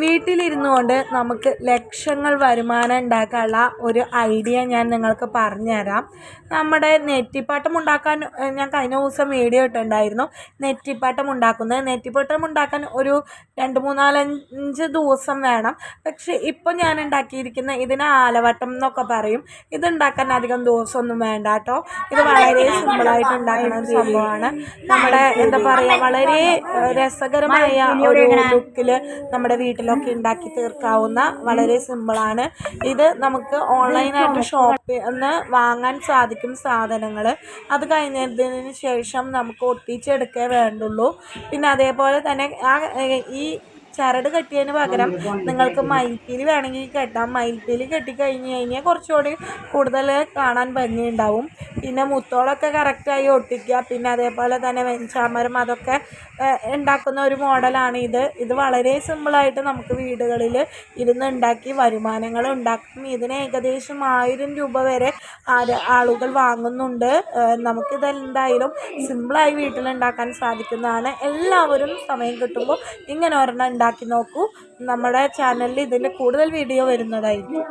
വീട്ടിലിരുന്നു കൊണ്ട് നമുക്ക് ലക്ഷങ്ങൾ വരുമാനം ഉണ്ടാക്കാനുള്ള ഒരു ഐഡിയ ഞാൻ നിങ്ങൾക്ക് പറഞ്ഞുതരാം. നമ്മുടെ നെറ്റിപ്പാട്ടം ഉണ്ടാക്കാൻ ഞാൻ കഴിഞ്ഞ ദിവസം വീഡിയോ ഇട്ടുണ്ടായിരുന്നു നെറ്റിപ്പാട്ടം ഉണ്ടാക്കുന്നത്. നെറ്റിപ്പാട്ടം ഉണ്ടാക്കാൻ ഒരു രണ്ട് മൂന്നാലഞ്ച് ദിവസം വേണം. പക്ഷേ ഇപ്പോൾ ഞാൻ ഉണ്ടാക്കിയിരിക്കുന്ന ഇതിന് ആലവട്ടം എന്നൊക്കെ പറയും. ഇതുണ്ടാക്കാൻ അധികം ദിവസമൊന്നും വേണ്ട കേട്ടോ. ഇത് വളരെ സിമ്പിളായിട്ട് ഉണ്ടാക്കുന്ന ഒരു സംഭവമാണ്. നമ്മുടെ എന്താ പറയുക വളരെ രസകരമായ ഒരു ലുക്കിൽ നമ്മുടെ വീട്ടിലൊക്കെ ഉണ്ടാക്കി തീർക്കാവുന്ന വളരെ സിമ്പിളാണ്. ഇത് നമുക്ക് ഓൺലൈനായിട്ട് ഷോപ്പിൽ നിന്ന് വാങ്ങാൻ സാധിക്കും സാധനങ്ങൾ അത് കഴിഞ്ഞതിന് ശേഷം നമുക്ക് ഒട്ടിച്ചെടുക്കേ വേണ്ടുള്ളൂ. പിന്നെ അതേപോലെ തന്നെ ആ ഈ ചരട് കെട്ടിയതിന് പകരം നിങ്ങൾക്ക് മയിൽപ്പീലി വേണമെങ്കിൽ കെട്ടാം. മയിൽപ്പീലി കെട്ടിക്കഴിഞ്ഞ് കഴിഞ്ഞാൽ കുറച്ചുകൂടി കൂടുതൽ കാണാൻ ഭംഗിയുണ്ടാവും. പിന്നെ മുത്തോളൊക്കെ കറക്റ്റായി ഒട്ടിക്കുക. പിന്നെ അതേപോലെ തന്നെ വെഞ്ചാമരം അതൊക്കെ ഉണ്ടാക്കുന്ന ഒരു മോഡലാണ് ഇത്. ഇത് വളരെ സിമ്പിളായിട്ട് നമുക്ക് വീടുകളിൽ ഇരുന്ന് ഉണ്ടാക്കി വരുമാനങ്ങൾ ഉണ്ടാക്കും. ഇതിന് ഏകദേശം ആയിരം രൂപ വരെ ആളുകൾ വാങ്ങുന്നുണ്ട്. നമുക്കിത് എന്തായാലും സിമ്പിളായി വീട്ടിലുണ്ടാക്കാൻ സാധിക്കുന്നതാണ്. എല്ലാവരും സമയം കിട്ടുമ്പോൾ ഇങ്ങനെ ഒരെണ്ണം ഉണ്ടാക്കി നോക്കൂ. നമ്മുടെ ചാനലിൽ ഇതിന്റെ കൂടുതൽ വീഡിയോ വരുന്നതായിരിക്കും.